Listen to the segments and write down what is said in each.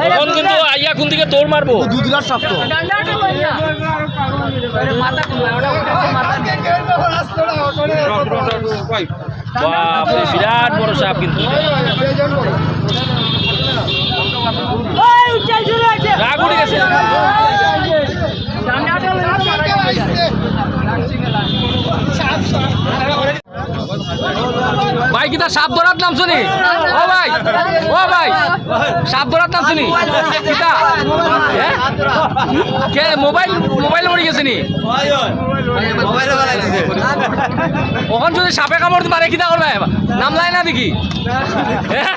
তখন কিন্তু আইয়া কোন দিকে তোর মারবো? দুধলার সাপ তো। বিরাট বড় সাপ কিন্তু। ভাই কিতা সাপ ধরার নাম শুনি ও ভাই ও ভাই সাপ ধরার নাম শুনি কিতা হ্যাঁ? কে মোবাইল মোবাইল মরে গেছে নি ওখান যদি সাপে কামড় মারে কিতা করবে নাম লাই না দেখি হ্যাঁ?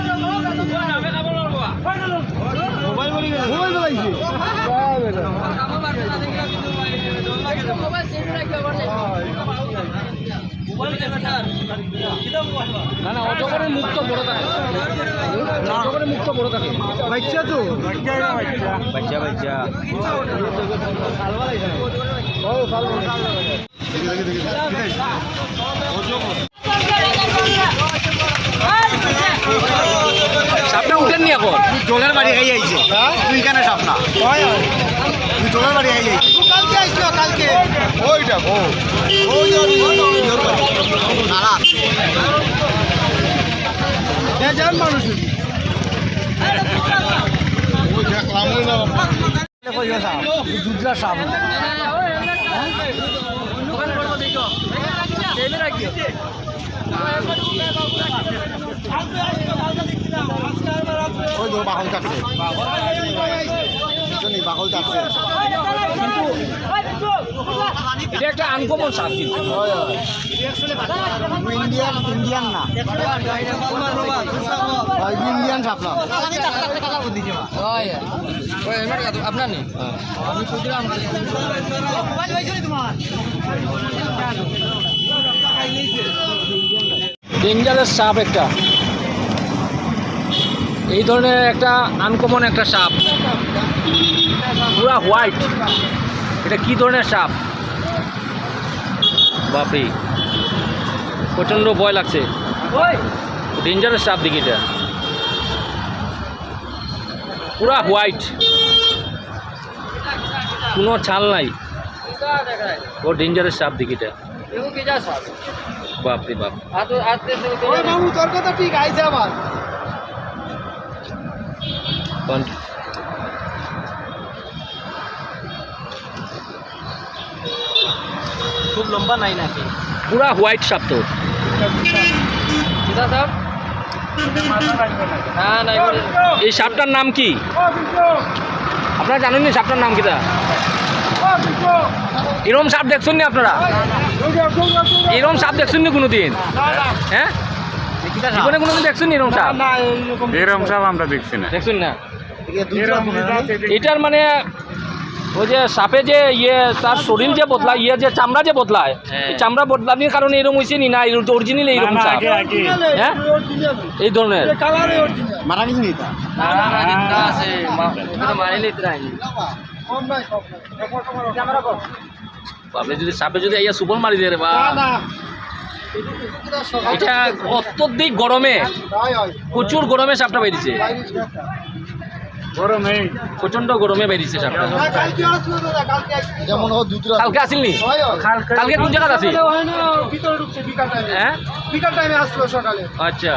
থাকে অজগরের মুখ তো বড় থাকে বাচ্চা তো বাচ্চা বাচ্চা উঠেননি এখন জলের বাড়ি খাই আইছে তুই কেন সাপ না তুই জলের বাড়ি খাই আইছে কালকে আইছিল কালকে ওইটা ও ওই যান মানুষ দুধরা সাপ ওই তো বাকল থাকছে পিছনে বাকল থাকছে এটা একটা আনকমন সাপ কিন্তু। ইন্ডিয়ান ইন্ডিয়ান না। হয় ইন্ডিয়ান সাপ না। আপনার নেই? ডেঞ্জারাস সাপ একটা। এই ধরনের একটা আনকমন একটা সাপ। পুরা হোয়াইট এটা কি ধরনের সাপ? বাপরে। প্রচণ্ড ভয় লাগছে। ডেঞ্জারাস সাপ দেখি এটা। পুরা হোয়াইট কোনো ছাল নাই। ও ডেঞ্জারাস সাপ দেখি এটা। বাপরে বাপ। বাবু তোর কথা ঠিক আইছে আবার কন- খুব লম্বা নাই নাকি? পুরা হোয়াইট সাপ তো। এই সাপটার নাম কি? আপনারা জানেন না সাপটার নাম কিটা? এরম সাপ দেখছেন না আপনারা? এরম সাপ দেখছেন না কোনোদিন? হ্যাঁ? জীবনে কোনোদিন দেখছেন এরম সাপ এরম সব আমরা দেখছি না। দেখছেন না? এটার মানে ওই যে সাপে যে ইয়ে তার শরীর যে বদলায় ইয়ে যে চামড়া যে বদলায় এই চামড়া বদলানোর কারণে এরকম হয়েছে নি? না অরিজিনাল এইরকম হ্যাঁ? এই ধরনের। মারা গেছে নি আপনি যদি সাপে যদি ইয়া সুপর মারি দিয়ে রে বা এটা অত্যধিক গরমে প্রচুর গরমে সাপটা বেরিয়েছে গরমে প্রচণ্ড গরমে বেরিয়েছে সাপটা। যেমন কালকে আসিলনি কালকে কোন বিকাল টাইমে হ্যাঁ? বিকাল টাইমে আসলো সকালে। আচ্ছা।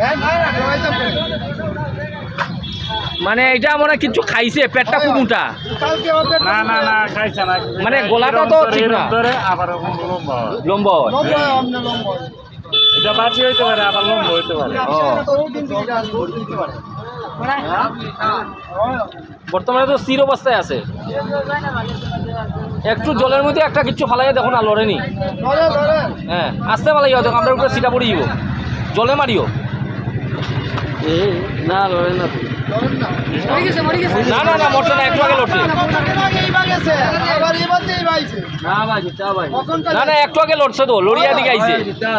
হ্যাঁ? মানে এটা মনে কিছু খাইছে পেটটা খুব মোটা না না না খাইছে না। মানে গলাটা তো ঠিক না। লম্বা এটা বাঁচি হইতে পারে আবার লম্বা হইতে পারে বর্তমানে তো স্থির অবস্থায় আছে একটু জলের মধ্যে একটা কিছু ফালাইয়া দেখো না লড়েনি ধরে ধরে হ্যাঁ আসতে ফালাইয়া দেখো আমরা উপরে সিটা পড়ে জলে মারিও না লড়ে না না না না না মরছে না একটু আগে লড়ছে এর আগে এইবার গেছে আবার এবার দিয়ে বাইছে। কখন না না একটু আগে লড়ছে তো লড়িয়া দিকে আইছে। জিতা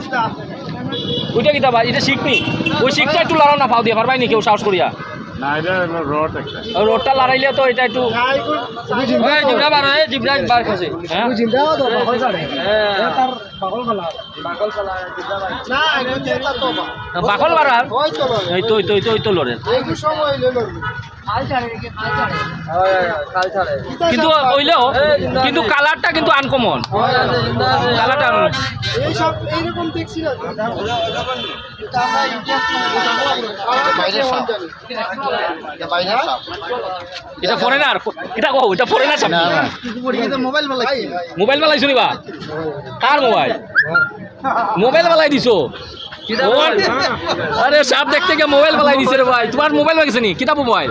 জিতা ওইটা কিতা ভাই এটা শিখ ওই শিখটা একটু লড়াও না ফাও দিয়ে পারবাই নি কেউ সাহস করিয়া। রোডটা লড়াইলে তো এটা একটু জিবরা বার হয় জিবরা বার খাসে তুমি জিন্দা তো জেতা তো বাকল। ওই তো লড়ে। এই তো এই তো এই তো লড়েন এই কি সময় হইল লড়বে কিন্তু ওইলেও কিন্তু কালারটা কিন্তু আনকমন কালারটা এইরকম দেখছি না। এটা। এটা কো এটা না। মোবাইল বলা ভাই, ভাই। মোবাইল বালাইছো নিবা কার মোবাইল? মোবাইল বালাই দিছো। আরে সাপ দেখতে গিয়ে মোবাইল বালাই দিছে রে ভাই। তোমার মোবাইল লাগিছে নি? কিতা মোবাইল?